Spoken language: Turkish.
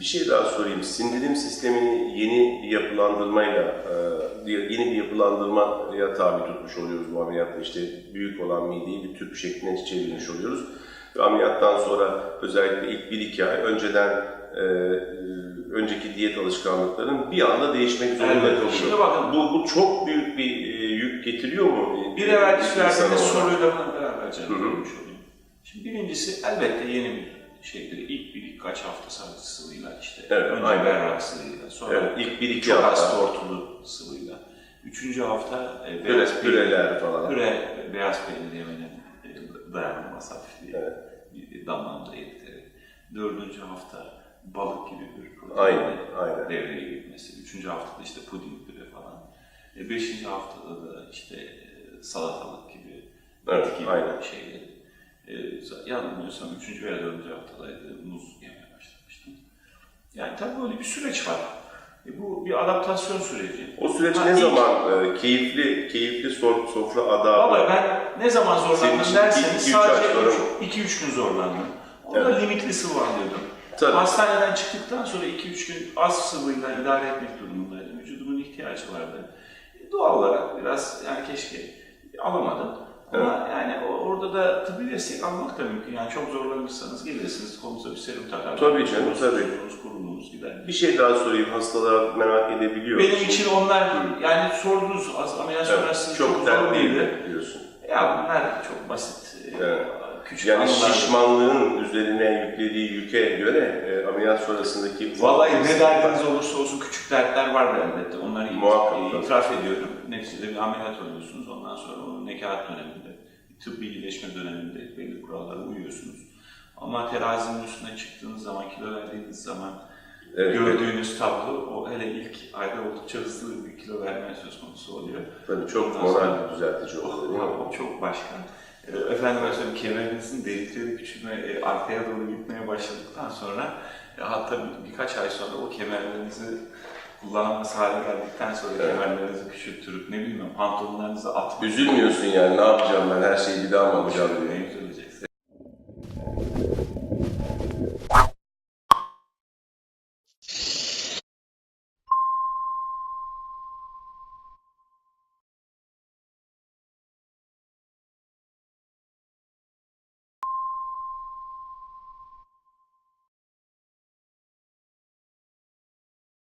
Bir şey daha sorayım. Sindirim sistemini yeni yapılandırmayla, e, yeni bir yapılandırmaya tabi tutmuş oluyoruz bu ameliyatta. İşte büyük olan mideyi bir tüp şekline çevirmiş oluyoruz. Ve ameliyattan sonra özellikle ilk 1-2 ay önceden e, önceki diyet alışkanlıkların bir anda değişmek zorunda Evet, kalıyor. şimdi bakın. Bu, bu çok büyük bir e, yük getiriyor mu? Bir evvelki İnsan verdiğiniz soruyla beraber cevap vermiş olayım. Şimdi birincisi elbette yeni bir şeydir. İlk bir birkaç hafta sadece sıvıyla işte. Evet, Önce aynen. berrak sıvıyla, sonra Evet, ilk 1-2 çok az hafta. tortulu sıvıyla. Üçüncü hafta e, Püre, beyaz peynir, püreler falan. püre, beyaz peynir yemenin e, dayanılmaz hafifliği. Evet. Bir damlamda eriterek. Dördüncü hafta balık gibi bir protein Aynen, aynen. devreye girmesi. Üçüncü haftada işte puding püre falan. E, beşinci haftada da işte e, salatalık gibi, Evet, gibi aynen. şeyleri. E, yanılmıyorsam üçüncü veya dördüncü haftadaydı muz yemeye başlamıştım. Yani tabii böyle bir süreç var. E, bu bir adaptasyon süreci. O süreç Ha, ne ilk- zaman e, keyifli keyifli sor- sofra adabı? Vallahi ben ne zaman zorlandım derseniz sadece ay sonra mı? 2-3 gün zorlandım. Orada Evet. limitli sıvı alıyordum. Tabii. Hastaneden çıktıktan sonra 2-3 gün az sıvıyla idare etmek durumundaydım. Vücudumun ihtiyacı vardı. E, Doğal olarak biraz yani keşke alamadım. Ama yani orada da tıbbi destek almak da mümkün. Yani çok zorlanırsanız gelirsiniz kolunuza bir serum takar. Tabii canım, tabii. kurulunuz gider. Bir şey daha sorayım. Hastalar merak edebiliyor. Benim Şimdi- için onlar Hı. yani sordunuz az ameliyat Evet, sonrası çok, çok, zor değildi. değil diyorsun. Ya bunlar çok basit. Evet. Küçük Yani anılar. şişmanlığın üzerine yüklediği yüke göre e, ameliyat sonrasındaki... Vallahi ne derdiniz olursa olsun küçük dertler var elbette. Onları it- Muhakkak, e, itiraf ediyorum. Neticede bir ameliyat oluyorsunuz. Ondan sonra o nekaat döneminde, tıbbi iyileşme döneminde belli kurallara uyuyorsunuz. Ama terazinin üstüne çıktığınız zaman, kilo verdiğiniz zaman Evet, gördüğünüz tablo, o hele ilk ayda oldukça hızlı bir kilo verme söz konusu oluyor. Tabii çok Ondan moral sonra- düzeltici oluyor değil mi? O çok başka. Ee, Efendim mesela kemerinizin delikleri küçülme, e, arkaya doğru gitmeye başladıktan sonra e, hatta bir- birkaç ay sonra o kemerlerinizi kullanamaz hale geldikten sonra Evet. kemerlerinizi küçültürüp ne bileyim pantolonlarınızı atmayı Üzülmüyorsun yani ne yapacağım ben her şeyi bir daha mı alacağım diye.